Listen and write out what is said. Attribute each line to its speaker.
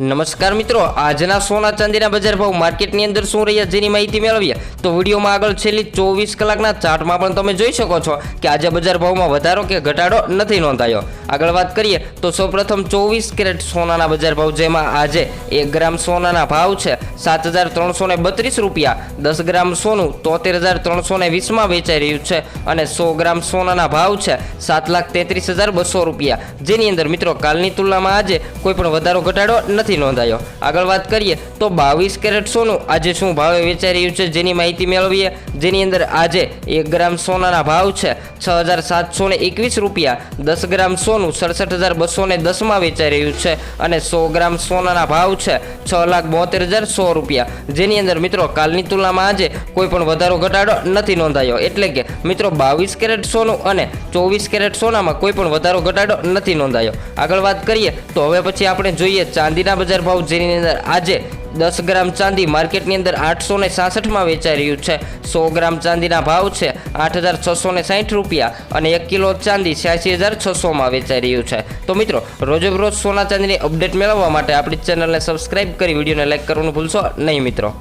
Speaker 1: નમસ્કાર મિત્રો, આજના સોના ચાંદીના બજાર ભાવ માર્કેટની અંદર શું રહ્યા જેની માહિતી મેળવીએ? તો વિડીયોમાં આગળ છેલ્લી ચોવીસ કલાકના ચાર્ટમાં પણ તમે જોઈ શકો છો કે આજે બજાર ભાવમાં વધારો કે ઘટાડો નથી નોંધાયો. આગળ વાત કરીએ, તો સૌપ્રથમ ચોવીસ કેરેટ સોનાના બજાર ભાવ જેમાં આજે એક ગ્રામ સોનાના ભાવ છે સાત હજાર ત્રણસો ને બત્રીસ રૂપિયા, દસ ગ્રામ સોનું તોતેર હજાર ત્રણસો ને વીસમાં વેચાઈ રહ્યું છે અને સો ગ્રામ સોનાના ભાવ છે સાત લાખ તેત્રીસ હજાર બસો રૂપિયા. જેની અંદર મિત્રો, કાલની તુલનામાં આજે કોઈ પણ વધારો, ઘટાડો નથી નોંધાયો. આગળ વાત કરીએ તો બાવીસ કેરેટ સોનું આજે શું ભાવે વેચાઈ રહ્યું છે જેની માહિતી મેળવીએ. જેની અંદર આજે એક ગ્રામ સોનાના ભાવ છે. છ હજાર સાતસો ને એકવીસ રૂપિયા. દસ ગ્રામ સોનું સડસઠ હજાર બસો ને દસમાં વેચાઈ રહ્યું છે અને સો ગ્રામ સોનાના ભાવ છે છ લાખ બોતેર હજાર સો રૂપિયા. જેની અંદર મિત્રો કાલની તુલનામાં આજે કોઈ પણ વધારો ઘટાડો નથી નોંધાયો. એટલે કે મિત્રો બાવીસ કેરેટ સોનું અને ચોવીસ કેરેટ સોનામાં કોઈ પણ વધારો ઘટાડો નથી નોંધાયો. આગળ વાત કરીએ તો હવે પછી આપણે જોઈએ ચાંદીના બજાર ભાવ જેની અંદર આજે દસ ગ્રામ ચાંદી માર્કેટની અંદર આઠસો ને સાસઠમાં વેચાઈ રહ્યું છે. સો ગ્રામ ચાંદીના ભાવ છે આઠ હજાર છસો ને સાહીઠ રૂપિયા અને એક કિલો ચાંદી છ્યાસી હજાર છસોમાં વેચાઈ રહ્યું છે. તો મિત્રો, રોજબરોજ સોના ચાંદીની અપડેટ મેળવવા માટે આપણી ચેનલને સબસ્ક્રાઇબ કરી, વિડીયોને લાઇક કરવાનું ભૂલશો નહીં મિત્રો.